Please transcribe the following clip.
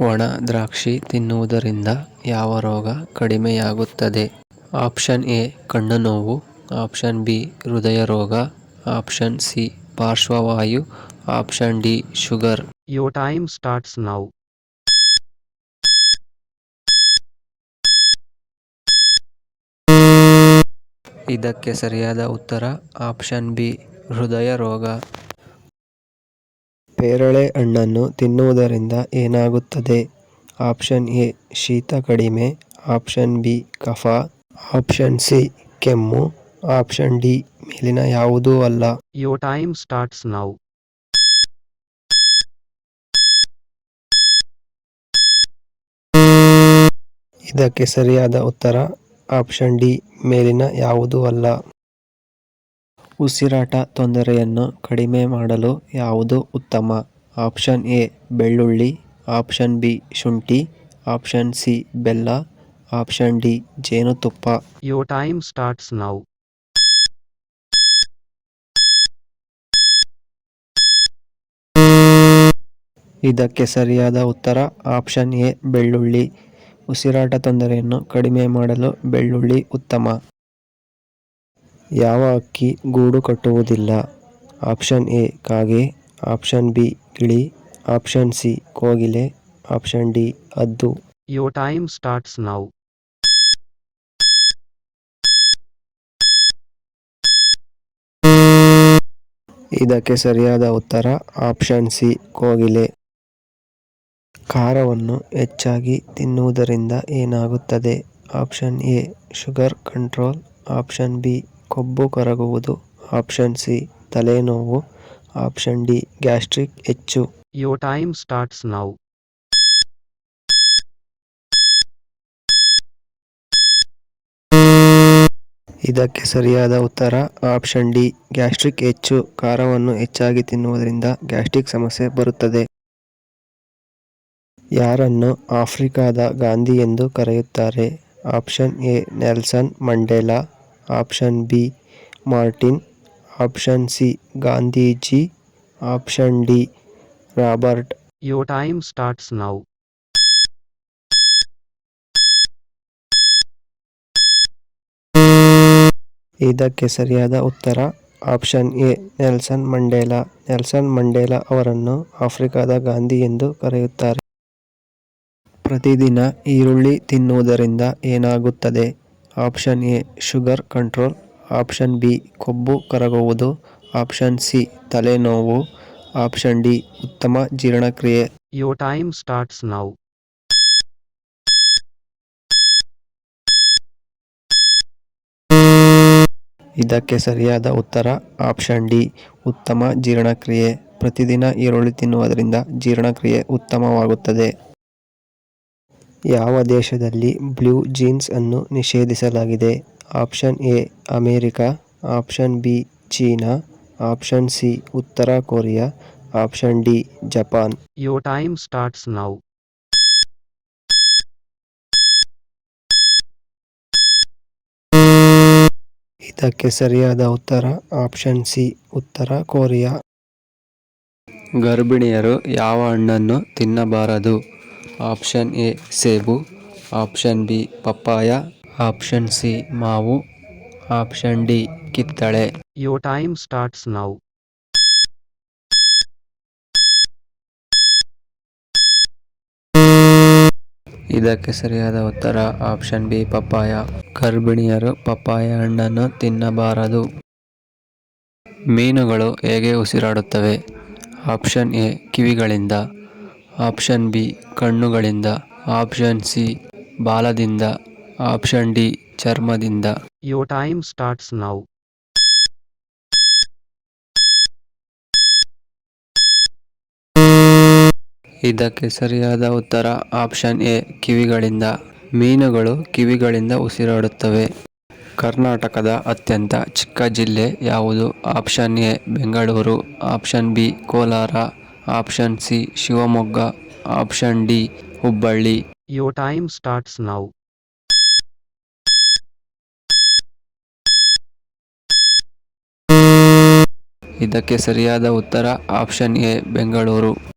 ಒಣ ದ್ರಾಕ್ಷಿ ತಿನ್ನುವುದರಿಂದ ಯಾವ ರೋಗ ಕಡಿಮೆಯಾಗುತ್ತದೆ? ಆಪ್ಷನ್ ಎ ಕಣ್ಣು ನೋವು. ಆಪ್ಷನ್ ಬಿ ಹೃದಯ ರೋಗ. ಆಪ್ಷನ್ ಸಿ ಪಾರ್ಶ್ವವಾಯು. Option D sugar. Your time starts now. ಇದಕ್ಕೆ ಸರಿಯಾದ ಉತ್ತರ ಆಪ್ಷನ್ ಬಿ ಹೃದಯ ರೋಗ. ಪೇರಳೆ ಹಣ್ಣನ್ನು ತಿನ್ನುವುದರಿಂದ ಏನಾಗುತ್ತದೆ? ಆಪ್ಷನ್ ಎ ಶೀತ ಕಡಿಮೆ. ಆಪ್ಷನ್ ಬಿ ಕಫ. ಆಪ್ಷನ್ ಸಿ ಕೆಮ್ಮು. ಆಪ್ಷನ್ ಡಿ ಮೇಲಿನ ಯಾವುದೂ ಅಲ್ಲ. ಯೋ ಟೈಮ್ ಸ್ಟಾರ್ಟ್ಸ್ ನಾವು ಇದಕ್ಕೆ ಸರಿಯಾದ ಉತ್ತರ ಆಪ್ಷನ್ ಡಿ ಮೇಲಿನ ಯಾವುದೂ ಅಲ್ಲ. ಉಸಿರಾಟ ತೊಂದರೆಯನ್ನು ಕಡಿಮೆ ಮಾಡಲು ಯಾವುದು ಉತ್ತಮ? ಆಪ್ಷನ್ ಎ ಬೆಳ್ಳುಳ್ಳಿ. ಆಪ್ಷನ್ ಬಿ ಶುಂಠಿ. ಆಪ್ಷನ್ ಸಿ ಬೆಲ್ಲ. ಆಪ್ಷನ್ ಡಿ ಜೇನುತುಪ್ಪ. ಯೋ ಟೈಮ್ ಸ್ಟಾರ್ಟ್ಸ್ ನಾವು ಇದಕ್ಕೆ ಸರಿಯಾದ ಉತ್ತರ ಆಪ್ಷನ್ ಎ ಬೆಳ್ಳುಳ್ಳಿ. ಉಸಿರಾಟ ತೊಂದರೆಯನ್ನು ಕಡಿಮೆ ಮಾಡಲು ಬೆಳ್ಳುಳ್ಳಿ ಉತ್ತಮ. ಯಾವ ಹಕ್ಕಿ ಗೂಡು ಕಟ್ಟುವುದಿಲ್ಲ? ಆಪ್ಷನ್ ಎ ಕಾಗೆ ಆಪ್ಷನ್ ಬಿ ಗಿಳಿ ಆಪ್ಷನ್ ಸಿ ಕೋಗಿಲೆ ಆಪ್ಷನ್ ಡಿ ಅದ್ದು ಯೋ ಟೈಮ್ ಸ್ಟಾರ್ಟ್ಸ್ ನೌ ಇದಕ್ಕೆ ಸರಿಯಾದ ಉತ್ತರ ಆಪ್ಷನ್ ಸಿ ಕೋಗಿಲೆ ಖಾರವನ್ನು ಹೆಚ್ಚಾಗಿ ತಿನ್ನುವುದರಿಂದ ಏನಾಗುತ್ತದೆ? Option A sugar control option B ಕೊಬ್ಬು ಕರಗುವುದು ಆಪ್ಷನ್ ಸಿ ತಲೆನೋವು ಆಪ್ಷನ್ ಡಿ ಗ್ಯಾಸ್ಟ್ರಿಕ್ ಹೆಚ್ಚು. ಯೋ ಟೈಮ್ ಸ್ಟಾರ್ಟ್ಸ್ ನೌ ಇದಕ್ಕೆ ಸರಿಯಾದ ಉತ್ತರ ಆಪ್ಷನ್ ಡಿ ಗ್ಯಾಸ್ಟ್ರಿಕ್ ಹೆಚ್ಚು. ಖಾರವನ್ನು ಹೆಚ್ಚಾಗಿ ತಿನ್ನುವುದರಿಂದ ಗ್ಯಾಸ್ಟ್ರಿಕ್ ಸಮಸ್ಯೆ ಬರುತ್ತದೆ. ಯಾರನ್ನು ಆಫ್ರಿಕಾದ ಗಾಂಧಿ ಎಂದು ಕರೆಯುತ್ತಾರೆ? Option A Nelson Mandela. Option B Martin. Option C Gandhiji. Option D Robert. Your time starts now ಇದಕ್ಕೆ ಸರಿಯಾದ ಉತ್ತರ option A Nelson Mandela. Nelson Mandela ಅವರನ್ನು ಆಫ್ರಿಕಾದ ಗಾಂಧಿ ಎಂದು ಕರೆಯುತ್ತಾರೆ. ಪ್ರತಿದಿನ ಈರುಳ್ಳಿ ತಿನ್ನುವುದರಿಂದ ಏನಾಗುತ್ತದೆ? Option A sugar control. Option B ಕೊಬ್ಬು ಕರಗುವುದು. ಆಪ್ಷನ್ ಸಿ ತಲೆನೋವು. ಆಪ್ಷನ್ ಡಿ ಉತ್ತಮ ಜೀರ್ಣಕ್ರಿಯೆ. Your ಟೈಮ್ ಸ್ಟಾರ್ಟ್ಸ್ ನೌ ಇದಕ್ಕೆ ಸರಿಯಾದ ಉತ್ತರ ಆಪ್ಷನ್ ಡಿ ಉತ್ತಮ ಜೀರ್ಣಕ್ರಿಯೆ. ಪ್ರತಿದಿನ ಈರುಳ್ಳಿ ತಿನ್ನುವುದರಿಂದ ಜೀರ್ಣಕ್ರಿಯೆ ಉತ್ತಮವಾಗುತ್ತದೆ. ಯಾವ ದೇಶದಲ್ಲಿ ಬ್ಲೂ ಜೀನ್ಸ್ ಅನ್ನು ನಿಷೇಧಿಸಲಾಗಿದೆ? Option A America. Option B China. Option C ಉತ್ತರ Korea. Option D Japan. Your time starts now ಇದಕ್ಕೆ ಸರಿಯಾದ ಉತ್ತರ ಆಪ್ಷನ್ ಸಿ ಉತ್ತರ ಕೊರಿಯಾ. ಗರ್ಭಿಣಿಯರು ಯಾವ ಹಣ್ಣನ್ನು ತಿನ್ನಬಾರದು? ಆಪ್ಷನ್ ಎ ಸೇಬು. ಆಪ್ಷನ್ ಬಿ ಪಪ್ಪಾಯ. ಆಪ್ಷನ್ ಸಿ ಮಾವು. ಆಪ್ಷನ್ ಡಿ ಕಿತ್ತಳೆ. ಯೋ ಟೈಮ್ ಸ್ಟಾರ್ಟ್ಸ್ ನಾವು ಇದಕ್ಕೆ ಸರಿಯಾದ ಉತ್ತರ ಆಪ್ಷನ್ ಬಿ ಪಪ್ಪಾಯ. ಗರ್ಭಿಣಿಯರು ಪಪ್ಪಾಯ ಹಣ್ಣನ್ನು ತಿನ್ನಬಾರದು. ಮೀನುಗಳು ಹೇಗೆ ಉಸಿರಾಡುತ್ತವೆ? ಆಪ್ಷನ್ ಎ ಕಿವಿಗಳಿಂದ. ಆಪ್ಷನ್ ಬಿ ಕಣ್ಣುಗಳಿಂದ. ಆಪ್ಷನ್ ಸಿ ಬಾಲದಿಂದ. ಆಪ್ಷನ್ ಡಿ ಚರ್ಮದಿಂದ. ಯೋ ಟೈಮ್ ಸ್ಟಾರ್ಟ್ಸ್ ನೌ ಇದಕ್ಕೆ ಸರಿಯಾದ ಉತ್ತರ ಆಪ್ಷನ್ ಎ ಕಿವಿಗಳಿಂದ. ಮೀನುಗಳು ಕಿವಿಗಳಿಂದ ಉಸಿರಾಡುತ್ತವೆ. ಕರ್ನಾಟಕದ ಅತ್ಯಂತ ಚಿಕ್ಕ ಜಿಲ್ಲೆ ಯಾವುದು? Option A Bengaluru. Option B Kolar. Option C Shivamogga. Option D Hubballi. Your time starts now ಇದಕ್ಕೆ ಸರಿಯಾದ ಉತ್ತರ ಆಪ್ಷನ್ ಎ ಬೆಂಗಳೂರು.